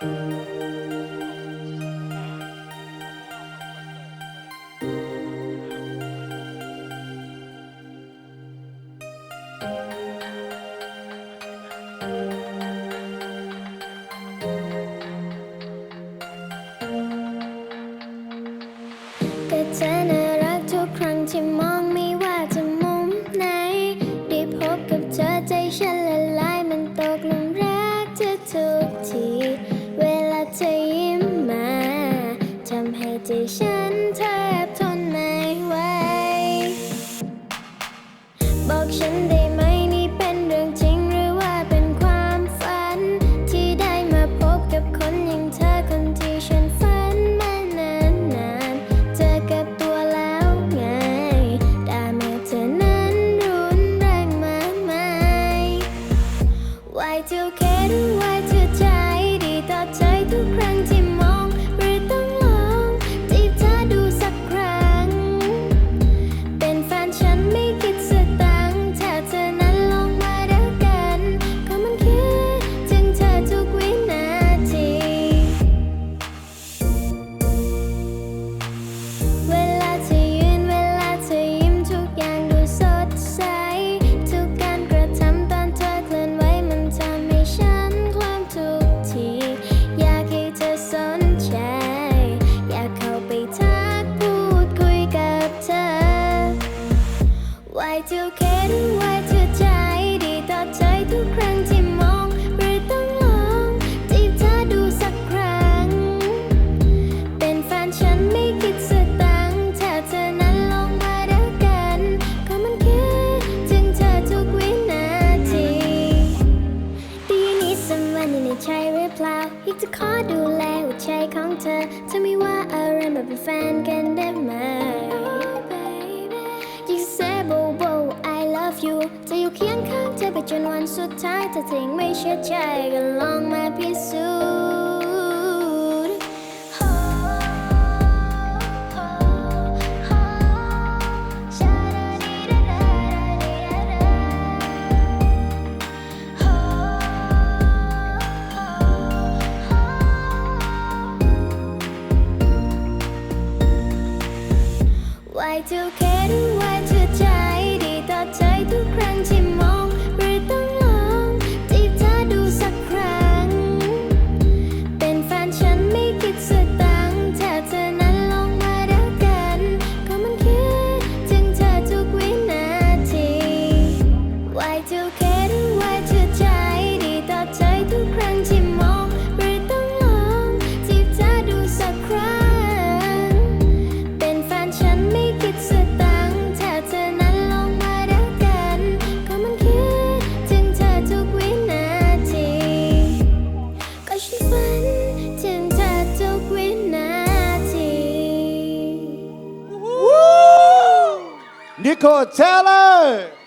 ก็เธอน่ารักทุกครั้งที่มองำให้ใจฉันแทบทนไม่ไหว บอกฉันได้ไหมนี่เป็นเรื่องจริงหรือว่าเป็นความฝัน ที่ได้มาพบกับคนอย่างเธอคนที่ฉันฝันมานานนานเจอกับตัวแล้วไงแต่เมื่อเธอนั้นรุนแรงมากมาย Y2K หรือ Y2 ใจดีต่อใจทุกครั้งที่ Y2K หรือ Y2 ใจดีต่อใจทุกครั้งที่มอง หรือต้องลองจีบเธอดูสักครั้ง เป็นแฟนฉันไม่คิดสตังค์ถ้าเธอนั้นลองมาเดียกันก็มันคิดถึงเธอทุกวินาที Do you need someone ที่ในใจหรือเปล่าอยากจะขอดูแลหัวใจของเธอเธอไม่ว่าอะไรแบบเป็นแฟนกันได้ไหม ไปจนวันสุดท้ายถ้าเธอยังไม่เชื่อใจก็ลองมาพิสูจน์ Y2K Nico Taylor.